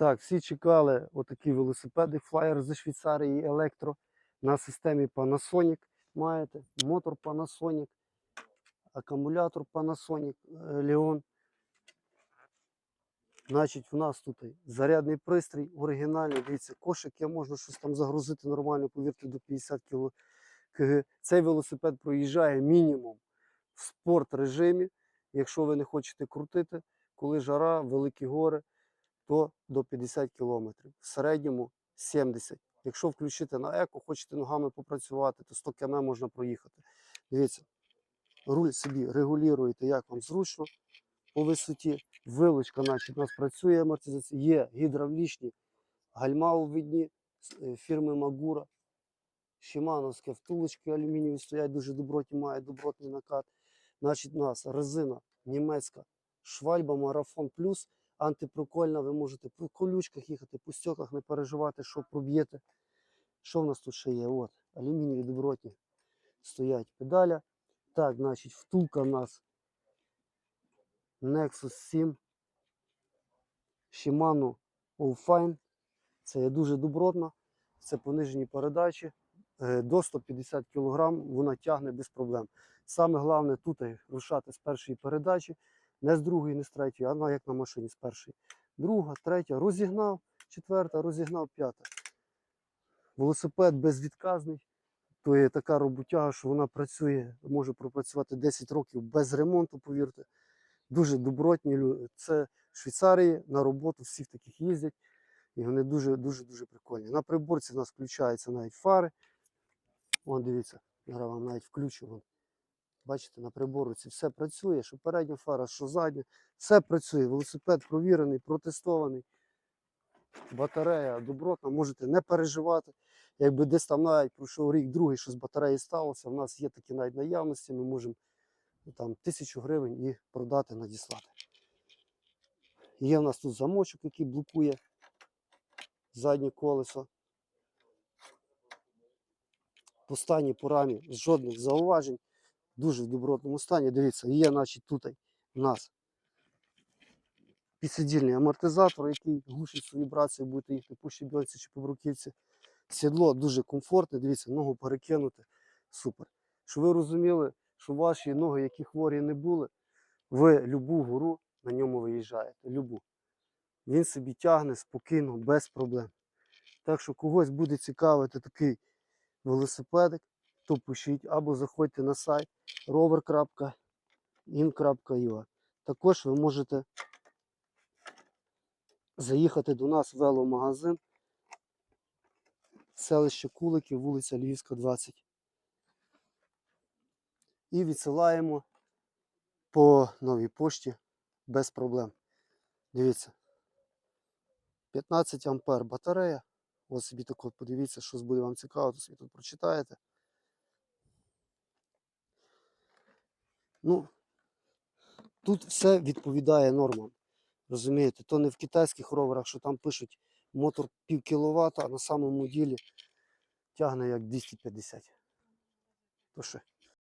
Так, всі чекали отакі велосипеди Flyer зі Швейцарії електро на системі Panasonic. Маєте мотор Panasonic, акумулятор Panasonic е, Leon. Значить, в нас тут зарядний пристрій оригінальний. Дивіться, кошик, я можна щось там загрузити нормально, повірте, до 50 кг. кг. Цей велосипед проїжджає мінімум в спорт режимі. Якщо ви не хочете крутити, коли жара, великі гори, то до 50 км. В середньому 70. Якщо включити на еко, хочете ногами попрацювати, то 100 км можна проїхати. Дивіться, руль собі регулюєте, як вам зручно по висоті. Вилочка, значить, у нас працює амортизація. Є гідравлічні гальма у відні е, фірми Магура. Шимановські втулочки алюмінієві стоять, дуже добротні, мають добротний накат. Значить, у нас резина німецька, швальба Марафон Плюс, антипрокольна. Ви можете по колючках їхати, по стеках не переживати, що проб'єте. Що в нас тут ще є? От, алюмінієві добротні стоять педаля. Так, значить, втулка у нас Nexus 7. Shimano Allfine. Це є дуже добротна. Це понижені передачі. Е, До 150 кг вона тягне без проблем. Саме головне тут е, рушати з першої передачі, не з другої, не з третьої, а як на машині з першої. Друга, третя, розігнав, четверта, розігнав, п'ята. Велосипед безвідказний. То є така роботяга, що вона працює, може пропрацювати 10 років без ремонту, повірте. Дуже добротні люди. Це в Швейцарії на роботу всіх таких їздять. І вони дуже дуже дуже прикольні. На приборці в нас включаються навіть фари. Вон дивіться, я вам навіть включу. Бачите, на приборці все працює, що передня фара, що задня. Все працює. Велосипед провірений, протестований. Батарея добротна, можете не переживати. Якби десь там навіть пройшов рік, другий, що з батареї сталося, в нас є такі навіть наявності, ми можемо ну, там тисячу гривень і продати, надіслати. Є в нас тут замочок, який блокує заднє колесо. По стані по рамі жодних зауважень. Дуже в добротному стані. Дивіться, є, значить, тут у нас підсидільний амортизатор, який глушить свої вібрації, будете їхати по щебенці чи по бруківці. Сідло дуже комфортне, дивіться, ногу перекинути. Супер. Щоб ви розуміли, що ваші ноги, які хворі не були, ви любу гору на ньому виїжджаєте. Любу. Він собі тягне спокійно, без проблем. Так що когось буде цікавити такий велосипедик, то пишіть або заходьте на сайт rover.in.ua. Також ви можете заїхати до нас в веломагазин селище Кулики, вулиця Львівська, 20. І відсилаємо по новій пошті без проблем. Дивіться. 15 ампер батарея. Ось собі так от подивіться, що буде вам цікаво, то собі тут прочитаєте. Ну, тут все відповідає нормам. Розумієте, то не в китайських роверах, що там пишуть мотор пів кіловата, а на самому ділі тягне як 250. То що,